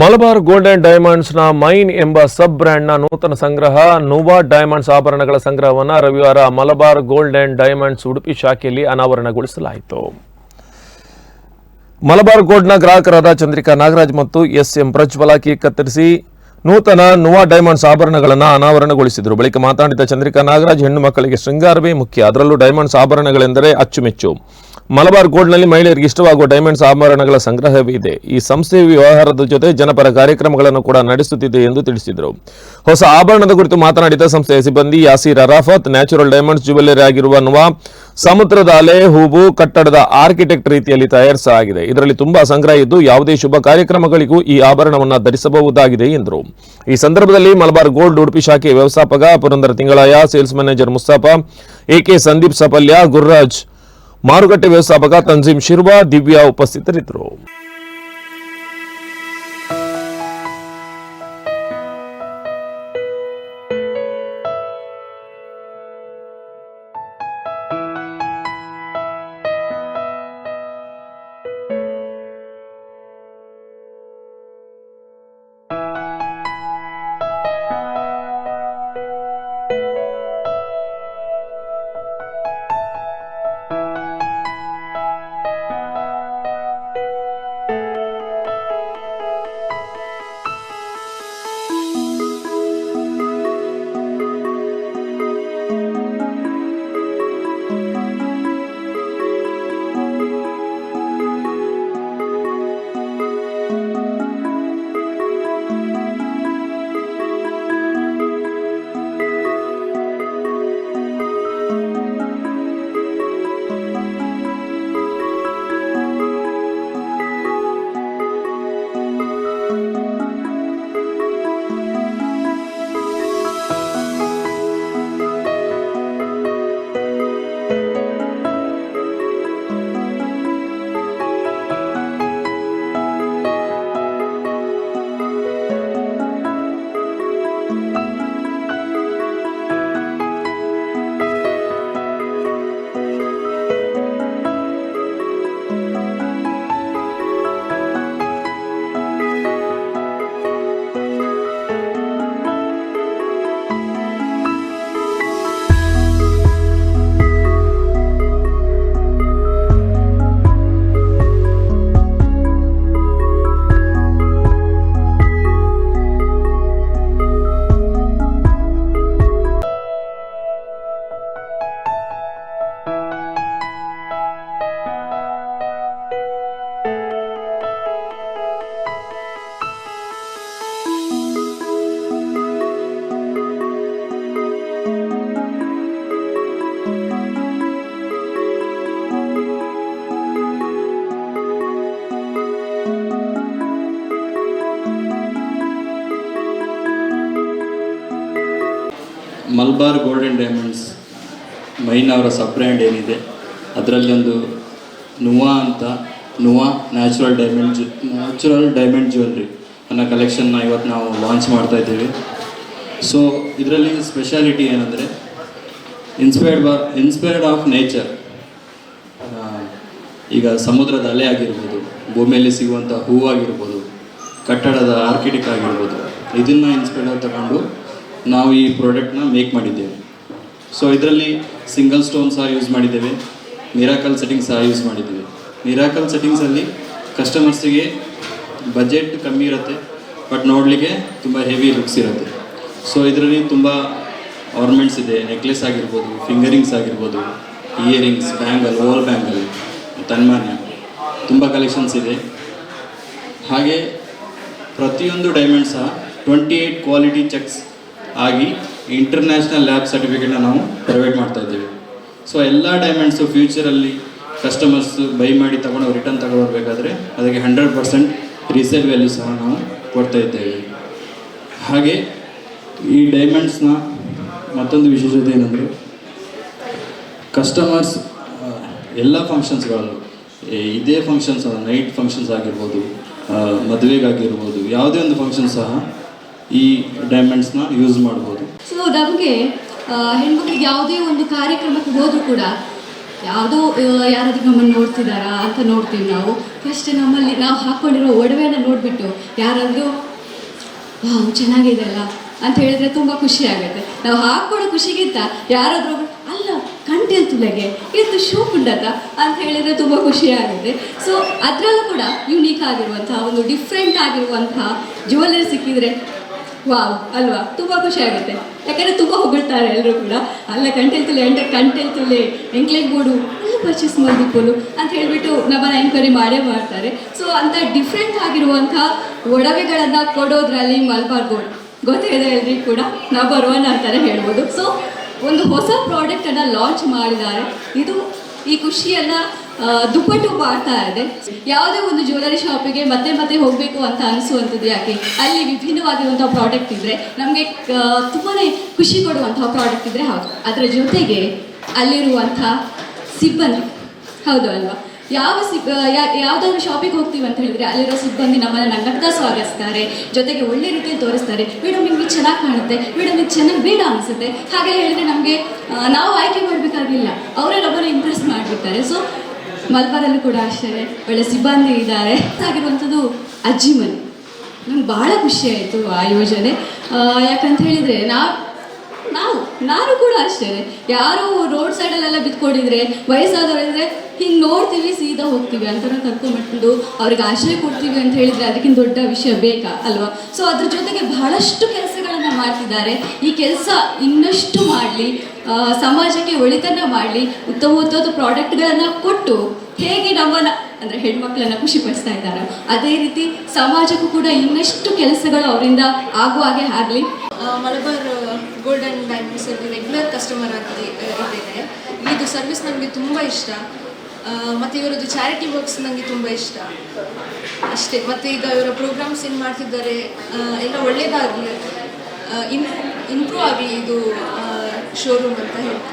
Malabar gold and ಡೈಮಂಡ್ಸ್ನ mine ಎಂಬ sub ಬ್ರ್ಯಾಂಡ್ನ ನೂತನ ಸಂಗ್ರಹ ನೋವಾ ಡೈಮಂಡ್ಸ್ ಆಭರಣಗಳ ಸಂಗ್ರಹವನ್ನು ರವಿವಾರ Malabar gold and diamonds Udupi ಶಾಖೆಯಲ್ಲಿ ಅನಾವರಣಗೊಳಿಸಲಾಯಿತು. ಮಲಬಾರ್ ಗೋಲ್ಡ್ನ ಗ್ರಾಹಕರಾದ ಚಂದ್ರಿಕಾ ನಾಗರಾಜ್ ಮತ್ತು ಎಸ್ ಎಂ ಪ್ರಜ್ವಲ ಕೇಕ್ ಕತ್ತರಿಸಿ ನೂತನ ನೋವಾ ಡೈಮಂಡ್ಸ್ ಆಭರಣಗಳನ್ನು ಅನಾವರಣಗೊಳಿಸಿದರು. ಬಳಿಕ ಮಾತನಾಡಿದ ಚಂದ್ರಿಕಾ ನಾಗರಾಜ್ ಹೆಣ್ಣು ಮಕ್ಕಳಿಗೆ ಶೃಂಗಾರವೇ ಮುಖ್ಯ. ಅದರಲ್ಲೂ ಡೈಮಂಡ್ಸ್ ಆಭರಣಗಳೆಂದರೆ ಅಚ್ಚುಮೆಚ್ಚು. ಮಲಬಾರ್ ಗೋಲ್ಡ್ನಲ್ಲಿ ಮಹಿಳೆಯರಿಗೆ ಇಷ್ಟವಾಗುವ ಡೈಮಂಡ್ಸ್ ಆಭರಣಗಳ ಸಂಗ್ರಹವಿದೆ ಈ ಸಂಸ್ಥೆ ವ್ಯವಹಾರದ ಜೊತೆ ಜನಪರ ಕಾರ್ಯಕ್ರಮಗಳನ್ನು ಕೂಡ ನಡೆಸುತ್ತಿದೆ ಎಂದು ತಿಳಿಸಿದರು. ಹೊಸ ಆಭರಣದ ಕುರಿತು ಮಾತನಾಡಿದ ಸಂಸ್ಥೆಯ ಸಿಬ್ಬಂದಿ Yasir Arafat, natural diamonds jewellery ಆಗಿರುವ ನುವಾ, ಸಮುದ್ರದ ಅಲೆ, ಹೂವು, ಕಟ್ಟಡದ ಆರ್ಕಿಟೆಕ್ಟ್ ರೀತಿಯಲ್ಲಿ ತಯಾರಿಸಲಾಗಿದೆ. ಇದರಲ್ಲಿ ತುಂಬಾ ಸಂಗ್ರಹ ಇದ್ದು ಯಾವುದೇ ಶುಭ ಕಾರ್ಯಕ್ರಮಗಳಿಗೂ ಈ ಆಭರಣವನ್ನು ಧರಿಸಬಹುದಾಗಿದೆ ಎಂದರು. ಈ ಸಂದರ್ಭದಲ್ಲಿ ಮಲಬಾರ್ ಗೋಲ್ಡ್ ಉಡುಪಿ ಶಾಖೆ ವ್ಯವಸ್ಥಾಪಕ, Purandara Thingalaya, sales manager Mustafa A K Sandeep Sapalya, Gurraj ಮಾರುಕಟ್ಟೆ ವ್ಯವಸ್ಥಾಪಕ ತನ್ಜೀಮ್ ಶಿರ್ವಾ ದಿವ್ಯಾ ಉಪಸ್ಥಿತರಿದ್ದರು. ಮಲ್ಬಾರ್ ಗೋಲ್ಡನ್ ಡೈಮಂಡ್ಸ್ ಮೈನ್ ಅವರ ಸಬ್ ಬ್ರ್ಯಾಂಡ್ ಏನಿದೆ ಅದರಲ್ಲಿ ಒಂದು ನುವಾ ಅಂತ ನುವಾ ನ್ಯಾಚುರಲ್ ಡೈಮಂಡ್ ಜು ನ್ಯಾಚುರಲ್ ಡೈಮಂಡ್ ಜ್ಯುವೆಲ್ರಿ ಅನ್ನೋ ಕಲೆಕ್ಷನ್ನ ಇವತ್ತು ನಾವು ಲಾಂಚ್ ಮಾಡ್ತಾ ಇದ್ದೀವಿ. ಸೊ ಇದರಲ್ಲಿ ಸ್ಪೆಷಾಲಿಟಿ ಏನಂದರೆ ಇನ್ಸ್ಪೈರ್ಡ್ ಬಾ ಇನ್ಸ್ಪೈರ್ಡ್ ಆಫ್ ನೇಚರ್ ಈಗ ಸಮುದ್ರದ ಅಲೆ ಆಗಿರ್ಬೋದು, ಭೂಮಿಯಲ್ಲಿ ಸಿಗುವಂಥ ಹೂವಾಗಿರ್ಬೋದು, ಕಟ್ಟಡದ ಆರ್ಕಿಟೆಕ್ಟ್ ಆಗಿರ್ಬೋದು, ಇದನ್ನು ಇನ್ಸ್ಪೈರ್ಡ್ ತಗೊಂಡು ನಾವು ಈ ಪ್ರಾಡಕ್ಟ್ನ ಮೇಕ್ ಮಾಡಿದ್ದೇವೆ. ಸೊ ಇದರಲ್ಲಿ ಸಿಂಗಲ್ ಸ್ಟೋನ್ ಸಹ ಯೂಸ್ ಮಾಡಿದ್ದೇವೆ. ಮಿರಾಕಲ್ ಸೆಟ್ಟಿಂಗ್ಸ್ ಸಹ ಯೂಸ್ ಮಾಡಿದ್ದೇವೆ. ಮಿರಾಕಲ್ ಸೆಟ್ಟಿಂಗ್ಸಲ್ಲಿ ಕಸ್ಟಮರ್ಸಿಗೆ ಬಜೆಟ್ ಕಮ್ಮಿ ಇರುತ್ತೆ ಬಟ್ ನೋಡಲಿಕ್ಕೆ ತುಂಬ ಹೆವಿ ಲುಕ್ಸ್ ಇರುತ್ತೆ. ಸೊ ಇದರಲ್ಲಿ ತುಂಬ ಆರ್ಮೆಂಟ್ಸ್ ಇದೆ. ನೆಕ್ಲೆಸ್ ಆಗಿರ್ಬೋದು ಫಿಂಗರಿಂಗ್ಸ್ ಆಗಿರ್ಬೋದು ಇಯರಿಂಗ್ಸ್ ಬ್ಯಾಂಗಲ್ ಓಲ್ ಬ್ಯಾಂಗಲ್ ತನ್ಮಾನ್ಯ, ತುಂಬ ಕಲೆಕ್ಷನ್ಸ್ ಇದೆ. ಹಾಗೆ ಪ್ರತಿಯೊಂದು ಡೈಮಂಡ್ ಸಹ ಟ್ವೆಂಟಿ ಏಯ್ಟ್ ಕ್ವಾಲಿಟಿ ಚೆಕ್ಸ್ ಆಗಿ ಇಂಟರ್ನ್ಯಾಷನಲ್ ಲ್ಯಾಬ್ ಸರ್ಟಿಫಿಕೇಟ್ನ ನಾವು ಪ್ರೊವೈಡ್ ಮಾಡ್ತಾ ಇದ್ದೇವೆ. ಸೊ ಎಲ್ಲ ಡೈಮಂಡ್ಸು ಫ್ಯೂಚರಲ್ಲಿ ಕಸ್ಟಮರ್ಸ್ ಬೈ ಮಾಡಿ ತಗೊಂಡು ರಿಟರ್ನ್ ತಗೊಳ್ಬೇಕಾದ್ರೆ ಅದಕ್ಕೆ ಹಂಡ್ರೆಡ್ ಪರ್ಸೆಂಟ್ ರೀಸೇಲ್ ವ್ಯಾಲ್ಯೂ ಸಹ ನಾವು ಕೊಡ್ತಾ ಇದ್ದೇವೆ. ಹಾಗೆ ಈ ಡೈಮಂಡ್ಸ್ನ ಮತ್ತೊಂದು ವಿಶೇಷತೆ ಏನಂದರೆ ಕಸ್ಟಮರ್ಸ್ ಎಲ್ಲ ಫಂಕ್ಷನ್ಸ್ಗಳಲ್ಲೂ ಇದೇ ಫಂಕ್ಷನ್ಸ್ ನೈಟ್ ಫಂಕ್ಷನ್ಸ್ ಆಗಿರ್ಬೋದು ಮದುವೆಗಾಗಿರ್ಬೋದು, ಯಾವುದೇ ಒಂದು ಫಂಕ್ಷನ್ ಸಹ ಈ ಡೈಮಂಡ್ಸ್ನ ಯೂಸ್ ಮಾಡ್ಬೋದು. ಸೊ ನಮಗೆ ಹೆಣ್ಮಕ್ಳಿಗೆ ಯಾವುದೇ ಒಂದು ಕಾರ್ಯಕ್ರಮಕ್ಕೆ ಹೋದರೂ ಕೂಡ, ಯಾವುದೋ ಯಾರಾದ್ರೂ ನಮ್ಮನ್ನು ನೋಡ್ತಿದ್ದಾರಾ ಅಂತ ನೋಡ್ತೀವಿ ನಾವು. ಫಸ್ಟ್ ನಮ್ಮಲ್ಲಿ, ನಾವು ಹಾಕ್ಕೊಂಡಿರೋ ಒಡವೆಯನ್ನು ನೋಡಿಬಿಟ್ಟು, ಯಾರಾದರೂ, ವಾವ್, ಚೆನ್ನಾಗಿದೆ ಅಲ್ಲ ಅಂತ ಹೇಳಿದ್ರೆ ತುಂಬ ಖುಷಿ ಆಗುತ್ತೆ. ನಾವು ಹಾಕ್ಕೊಳ್ಳೋ ಖುಷಿಗಿಂತ ಯಾರಾದರೂ, ಅಲ್ಲ, ಕಂಟಿಲ್ ತುಲೆಗೆ, ಇದು ಶೂ ಕುಂಡದ ಅಂತ ಹೇಳಿದ್ರೆ ತುಂಬ ಖುಷಿ ಆಗುತ್ತೆ. ಸೊ ಅದರಲ್ಲೂ ಕೂಡ ಯುನೀಕ್ ಆಗಿರುವಂತಹ, ಒಂದು ಡಿಫ್ರೆಂಟ್ ಆಗಿರುವಂತಹ ಜುವೆಲ್ಲರಿ ಸಿಕ್ಕಿದ್ರೆ ವಾವ್, ಅಲ್ವಾ? ತುಂಬ ಖುಷಿ ಆಗುತ್ತೆ. ಯಾಕಂದರೆ ತುಂಬ ಹೊಗಳ್ತಾರೆ ಎಲ್ಲರೂ ಕೂಡ. ಅಲ್ಲ ಕಂಟೆಲ್ ತುಲೆ, ಎಂಟ ಕಂಟೆಲ್ ತುಲೆ ಎಂಕ್ಲೆಗ್ ಬೋಡು ಎಲ್ಲ ಪರ್ಚೇಸ್ ಮಾಡಬೇಕು ಅಂತ ಹೇಳಿಬಿಟ್ಟು ನಮ್ಮನ್ನು ಎನ್ಕ್ವೈರಿ ಮಾಡೇ ಮಾಡ್ತಾರೆ. ಸೊ ಅಂಥ ಡಿಫ್ರೆಂಟ್ ಆಗಿರುವಂಥ ಒಡವೆಗಳನ್ನು ಕೊಡೋದ್ರಲ್ಲಿ ಮಲ್ಬಾರ್ ಗೊತ್ತಿದೆ ಎಲ್ರಿಗೂ ಕೂಡ? ನಾವು ಒನ್ ಅಂತಾನೆ ಹೇಳ್ಬೋದು. ಸೊ ಒಂದು ಹೊಸ ಪ್ರಾಡಕ್ಟನ್ನು ಲಾಂಚ್ ಮಾಡಿದ್ದಾರೆ. ಇದು ಈ ಖುಷಿಯನ್ನ ದುಪ್ಪಟ್ಟು ಮಾಡ್ತಾ ಇದೆ. ಯಾವುದೇ ಒಂದು ಜ್ಯುವೆಲರಿ ಶಾಪಿಗೆ ಮತ್ತೆ ಮತ್ತೆ ಹೋಗಬೇಕು ಅಂತ ಅನಿಸುವಂಥದ್ದು ಯಾಕೆ? ಅಲ್ಲಿ ವಿಭಿನ್ನವಾಗಿರುವಂಥ ಪ್ರಾಡಕ್ಟ್ ಇದ್ದರೆ ನಮಗೆ ತುಂಬಾ ಖುಷಿ ಕೊಡುವಂಥ ಪ್ರಾಡಕ್ಟ್ ಇದ್ದರೆ ಹೌದು. ಅದರ ಜೊತೆಗೆ ಅಲ್ಲಿರುವಂಥ ಸಿಬ್ಬಂದಿ. ಹೌದು ಅಲ್ವಾ? ಯಾವ ಸಿಬ್ ಯಾವ್ದಾದ್ರು ಶಾಪಿಗೆ ಹೋಗ್ತೀವಿ ಅಂತ ಹೇಳಿದ್ರೆ ಅಲ್ಲಿರೋ ಸಿಬ್ಬಂದಿ ನಮ್ಮನ್ನು ನಗ್ನಗ್ತಾ ಸ್ವಾಗತಿಸ್ತಾರೆ, ಜೊತೆಗೆ ಒಳ್ಳೆ ರೀತಿಯಲ್ಲಿ ತೋರಿಸ್ತಾರೆ. ಮೇಡಮ್, ನಿಮಗೆ ಚೆನ್ನಾಗಿ ಕಾಣುತ್ತೆ. ಮೇಡಮ್, ನಿಮ್ಗೆ ಚೆನ್ನಾಗಿ ಬೇಡ ಅನಿಸುತ್ತೆ. ಹಾಗೆ ಹೇಳಿದ್ರೆ ನಮಗೆ ನಾವು ಆಯ್ಕೆ ಮಾಡಬೇಕಾಗಿಲ್ಲ. ಅವರೇ ನಮ್ಮನ್ನು ಇಂಪ್ರೆಸ್ ಮಾಡಿಬಿಡ್ತಾರೆ. ಸೊ ಮಲ್ಬಾರಲ್ಲೂ ಕೂಡ ಅಷ್ಟೇ ಒಳ್ಳೆ ಸಿಬ್ಬಂದಿ ಇದ್ದಾರೆ. ಆಗಿರುವಂಥದ್ದು ಅಜ್ಜಿ ಮನೆ. ನಂಗೆ ಭಾಳ ಖುಷಿ ಆಯಿತು ಆ ಯೋಜನೆ. ಯಾಕಂತ ಹೇಳಿದರೆ ನಾವು ನಾವು, ನಾನು ಕೂಡ ಅಷ್ಟೇ ಯಾರು ರೋಡ್ ಸೈಡಲ್ಲೆಲ್ಲ ಬಿತ್ಕೊಂಡಿದ್ರೆ, ವಯಸ್ಸಾದವರಿದ್ರೆ, ಹಿಂಗೆ ನೋಡ್ತೀವಿ, ಸೀದಾ ಹೋಗ್ತೀವಿ. ಅಂತ ಕರ್ಕೊಂಡ್ಬಿಟ್ಟು ಅವ್ರಿಗೆ ಆಶ್ರಯ ಕೊಡ್ತೀವಿ ಅಂತ ಹೇಳಿದ್ರೆ ಅದಕ್ಕಿಂತ ದೊಡ್ಡ ವಿಷಯ ಬೇಕಾ, ಅಲ್ವಾ? ಸೊ ಅದ್ರ ಜೊತೆಗೆ ಬಹಳಷ್ಟು ಕೆಲಸಗಳನ್ನು ಮಾಡ್ತಿದ್ದಾರೆ. ಈ ಕೆಲಸ ಇನ್ನಷ್ಟು ಮಾಡಲಿ ಸಮಾಜಕ್ಕೆ ಒಳಿತನ್ನ ಮಾಡಲಿ ಉತ್ತಮ ಉತ್ತಮ ಪ್ರಾಡಕ್ಟ್ಗಳನ್ನು ಕೊಟ್ಟು ಹೇಗೆ ನಮ್ಮನ್ನ ಅಂದರೆ ಹೆಣ್ಮಕ್ಳನ್ನ ಖುಷಿಪಡಿಸ್ತಾ ಇದ್ದಾರೆ, ಅದೇ ರೀತಿ ಸಮಾಜಕ್ಕೂ ಕೂಡ ಇನ್ನಷ್ಟು ಕೆಲಸಗಳು ಅವರಿಂದ ಆಗುವ ಹಾಗೆ ಆಗಲಿ. ಮಲಬಾರ್ ಗೋಲ್ಡನ್ ಡೈಮಂಡ್ಸಲ್ಲಿ ರೆಗ್ಯುಲರ್ ಕಸ್ಟಮರ್ ಆಗಿ ಇದ್ದೇನೆ. ಇದು ಸರ್ವಿಸ್ ನನಗೆ ತುಂಬ ಇಷ್ಟ. ಮತ್ತೆ ಇವರದ್ದು ಚಾರಿಟಿ ವರ್ಕ್ಸ್ ನನಗೆ ತುಂಬ ಇಷ್ಟ. ಅಷ್ಟೇ, ಮತ್ತು ಈಗ ಇವರ ಪ್ರೋಗ್ರಾಮ್ಸ್ ಏನು ಮಾಡ್ತಿದ್ದಾರೆ ಎಲ್ಲ ಒಳ್ಳೆಯದಾಗಲಿ ಇಂಪ್ರೂವ್ ಆಗಲಿ ಇದು ಶೋರೂಮ್ ಅಂತ ಹೇಳ್ತೀನಿ